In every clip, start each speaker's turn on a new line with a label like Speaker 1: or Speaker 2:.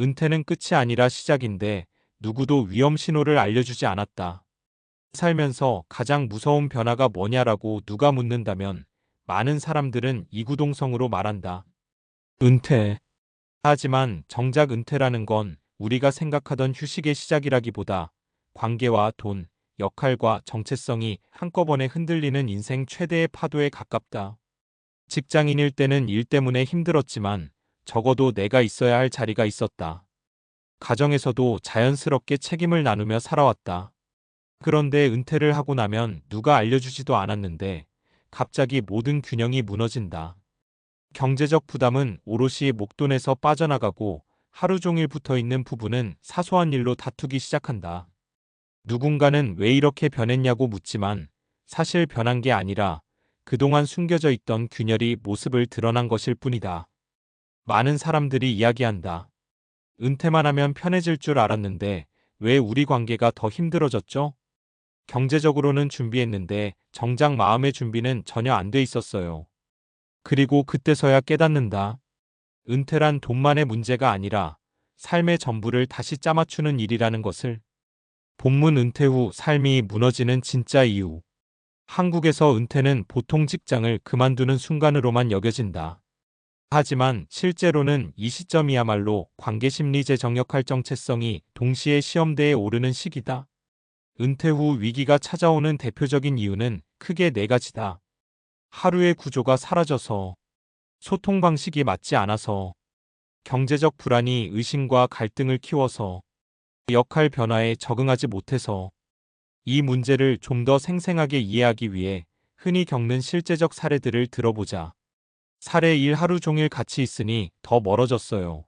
Speaker 1: 은퇴는 끝이 아니라 시작인데 누구도 위험 신호를 알려주지 않았다. 살면서 가장 무서운 변화가 뭐냐라고 누가 묻는다면 많은 사람들은 이구동성으로 말한다. 은퇴. 하지만 정작 은퇴라는 건 우리가 생각하던 휴식의 시작이라기보다 관계와 돈, 역할과 정체성이 한꺼번에 흔들리는 인생 최대의 파도에 가깝다. 직장인일 때는 일 때문에 힘들었지만 적어도 내가 있어야 할 자리가 있었다. 가정에서도 자연스럽게 책임을 나누며 살아왔다. 그런데 은퇴를 하고 나면 누가 알려주지도 않았는데 갑자기 모든 균형이 무너진다. 경제적 부담은 오롯이 목돈에서 빠져나가고 하루 종일 붙어 있는 부부는 사소한 일로 다투기 시작한다. 누군가는 왜 이렇게 변했냐고 묻지만 사실 변한 게 아니라 그동안 숨겨져 있던 균열이 모습을 드러난 것일 뿐이다. 많은 사람들이 이야기한다. 은퇴만 하면 편해질 줄 알았는데 왜 우리 관계가 더 힘들어졌죠? 경제적으로는 준비했는데 정작 마음의 준비는 전혀 안 돼 있었어요. 그리고 그때서야 깨닫는다. 은퇴란 돈만의 문제가 아니라 삶의 전부를 다시 짜맞추는 일이라는 것을. 본문 은퇴 후 삶이 무너지는 진짜 이유. 한국에서 은퇴는 보통 직장을 그만두는 순간으로만 여겨진다. 하지만 실제로는 이 시점이야말로 관계심리제 정역할 정체성이 동시에 시험대에 오르는 시기다. 은퇴 후 위기가 찾아오는 대표적인 이유는 크게 네 가지다. 하루의 구조가 사라져서, 소통 방식이 맞지 않아서, 경제적 불안이 의심과 갈등을 키워서, 역할 변화에 적응하지 못해서, 이 문제를 좀 더 생생하게 이해하기 위해 흔히 겪는 실제적 사례들을 들어보자. 사례 1 하루 종일 같이 있으니 더 멀어졌어요.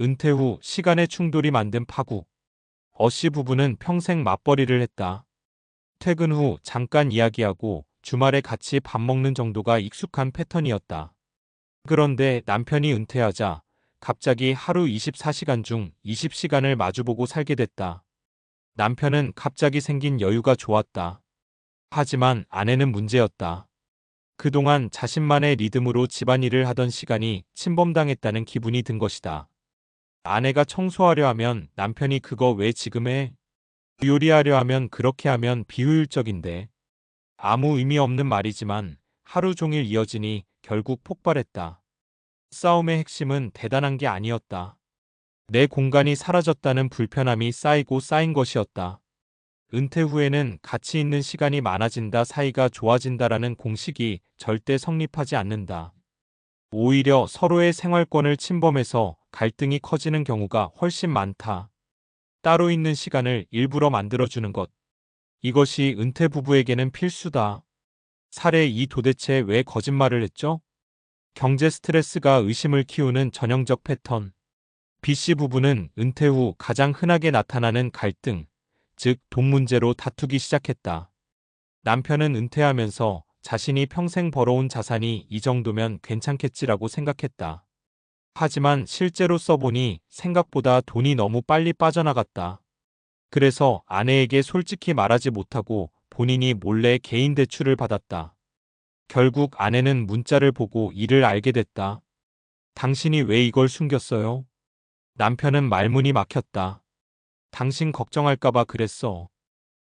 Speaker 1: 은퇴 후 시간의 충돌이 만든 파국. 어씨 부부는 평생 맞벌이를 했다. 퇴근 후 잠깐 이야기하고 주말에 같이 밥 먹는 정도가 익숙한 패턴이었다. 그런데 남편이 은퇴하자 갑자기 하루 24시간 중 20시간을 마주보고 살게 됐다. 남편은 갑자기 생긴 여유가 좋았다. 하지만 아내는 문제였다. 그동안 자신만의 리듬으로 집안일을 하던 시간이 침범당했다는 기분이 든 것이다. 아내가 청소하려 하면 남편이 그거 왜 지금 해? 요리하려 하면 그렇게 하면 비효율적인데. 아무 의미 없는 말이지만 하루 종일 이어지니 결국 폭발했다. 싸움의 핵심은 대단한 게 아니었다. 내 공간이 사라졌다는 불편함이 쌓이고 쌓인 것이었다. 은퇴 후에는 가치 있는 시간이 많아진다 사이가 좋아진다라는 공식이 절대 성립하지 않는다. 오히려 서로의 생활권을 침범해서 갈등이 커지는 경우가 훨씬 많다. 따로 있는 시간을 일부러 만들어주는 것. 이것이 은퇴 부부에게는 필수다. 사례 2 도대체 왜 거짓말을 했죠? 경제 스트레스가 의심을 키우는 전형적 패턴. B씨 부부는 은퇴 후 가장 흔하게 나타나는 갈등, 즉 돈 문제로 다투기 시작했다. 남편은 은퇴하면서 자신이 평생 벌어온 자산이 이 정도면 괜찮겠지라고 생각했다. 하지만 실제로 써보니 생각보다 돈이 너무 빨리 빠져나갔다. 그래서 아내에게 솔직히 말하지 못하고 본인이 몰래 개인 대출을 받았다. 결국 아내는 문자를 보고 이를 알게 됐다. 당신이 왜 이걸 숨겼어요? 남편은 말문이 막혔다. 당신 걱정할까봐 그랬어.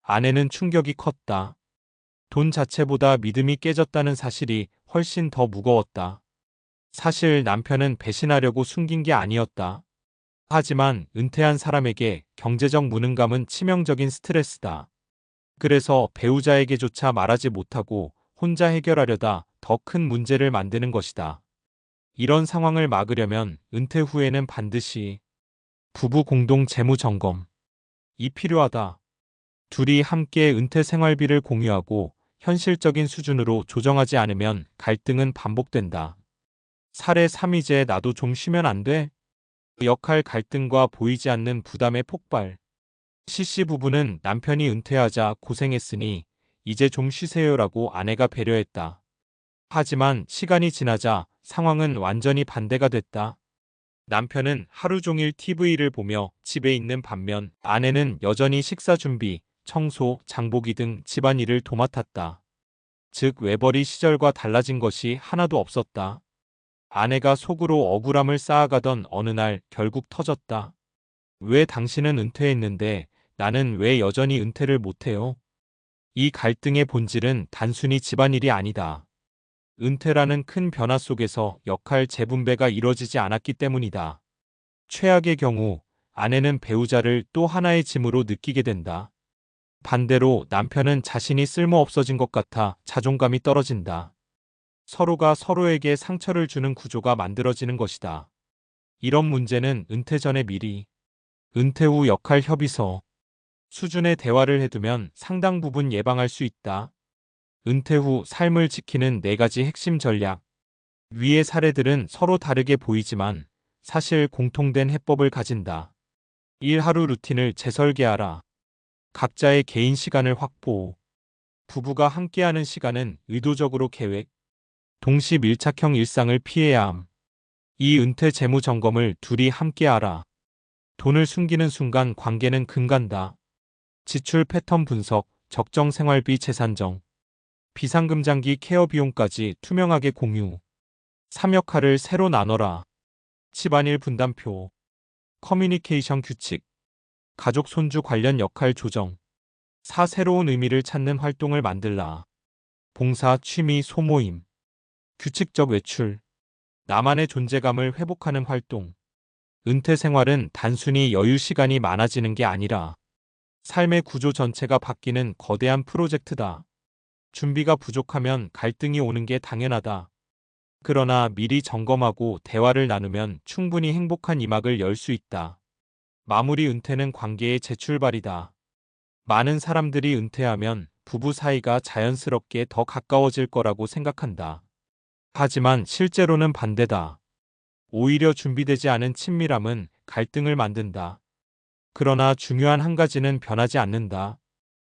Speaker 1: 아내는 충격이 컸다. 돈 자체보다 믿음이 깨졌다는 사실이 훨씬 더 무거웠다. 사실 남편은 배신하려고 숨긴 게 아니었다. 하지만 은퇴한 사람에게 경제적 무능감은 치명적인 스트레스다. 그래서 배우자에게조차 말하지 못하고 혼자 해결하려다 더 큰 문제를 만드는 것이다. 이런 상황을 막으려면 은퇴 후에는 반드시 부부 공동 재무 점검 이 필요하다. 둘이 함께 은퇴 생활비를 공유하고 현실적인 수준으로 조정하지 않으면 갈등은 반복된다. 사례 3 이제 나도 좀 쉬면 안 돼? 역할 갈등과 보이지 않는 부담의 폭발. CC 부부는 남편이 은퇴하자 고생했으니 이제 좀 쉬세요라고 아내가 배려했다. 하지만 시간이 지나자 상황은 완전히 반대가 됐다. 남편은 하루 종일 TV를 보며 집에 있는 반면 아내는 여전히 식사 준비, 청소, 장보기 등 집안일을 도맡았다. 즉 외벌이 시절과 달라진 것이 하나도 없었다. 아내가 속으로 억울함을 쌓아가던 어느 날 결국 터졌다. 왜 당신은 은퇴했는데 나는 왜 여전히 은퇴를 못해요? 이 갈등의 본질은 단순히 집안일이 아니다. 은퇴라는 큰 변화 속에서 역할 재분배가 이뤄지지 않았기 때문이다. 최악의 경우 아내는 배우자를 또 하나의 짐으로 느끼게 된다. 반대로 남편은 자신이 쓸모 없어진 것 같아 자존감이 떨어진다. 서로가 서로에게 상처를 주는 구조가 만들어지는 것이다. 이런 문제는 은퇴 전에 미리, 은퇴 후 역할 협의서, 수준의 대화를 해두면 상당 부분 예방할 수 있다. 은퇴 후 삶을 지키는 네 가지 핵심 전략. 위의 사례들은 서로 다르게 보이지만 사실 공통된 해법을 가진다. 일 하루 루틴을 재설계하라. 각자의 개인 시간을 확보. 부부가 함께하는 시간은 의도적으로 계획. 동시 밀착형 일상을 피해야 함. 이 은퇴 재무 점검을 둘이 함께하라. 돈을 숨기는 순간 관계는 금간다. 지출 패턴 분석, 적정 생활비 재산정, 비상금장기 케어 비용까지 투명하게 공유. 3역할을 새로 나눠라. 집안일 분담표, 커뮤니케이션 규칙, 가족 손주 관련 역할 조정, 사 새로운 의미를 찾는 활동을 만들라. 봉사, 취미, 소모임, 규칙적 외출, 나만의 존재감을 회복하는 활동. 은퇴 생활은 단순히 여유 시간이 많아지는 게 아니라 삶의 구조 전체가 바뀌는 거대한 프로젝트다. 준비가 부족하면 갈등이 오는 게 당연하다. 그러나 미리 점검하고 대화를 나누면 충분히 행복한 이막을 열 수 있다. 마무리 은퇴는 관계의 재출발이다. 많은 사람들이 은퇴하면 부부 사이가 자연스럽게 더 가까워질 거라고 생각한다. 하지만 실제로는 반대다. 오히려 준비되지 않은 친밀함은 갈등을 만든다. 그러나 중요한 한 가지는 변하지 않는다.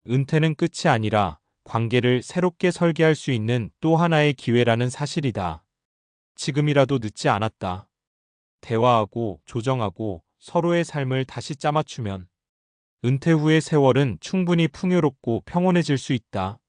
Speaker 1: 은퇴는 끝이 아니라 관계를 새롭게 설계할 수 있는 또 하나의 기회라는 사실이다. 지금이라도 늦지 않았다. 대화하고 조정하고 서로의 삶을 다시 짜맞추면 은퇴 후의 세월은 충분히 풍요롭고 평온해질 수 있다.